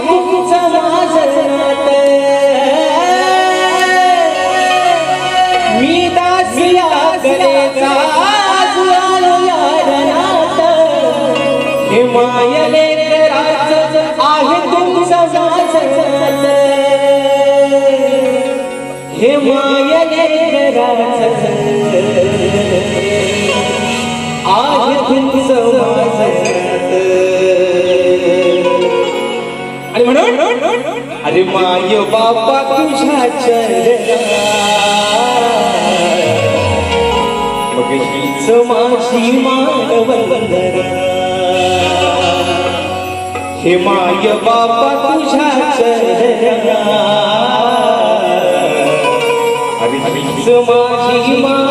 तुमचं माझं नातं. मी दासिया कलेचा आलो यारनात हे मायले करायचं आहे. तुमचं माझं हे मायले अरे माय बाबा तुझ्या चरणात. मग हीच माझी मानवंदना. हे माय बाबा तुझ्या चरणात. अरे हीच माझी मानवंदना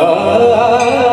আল্লাহ।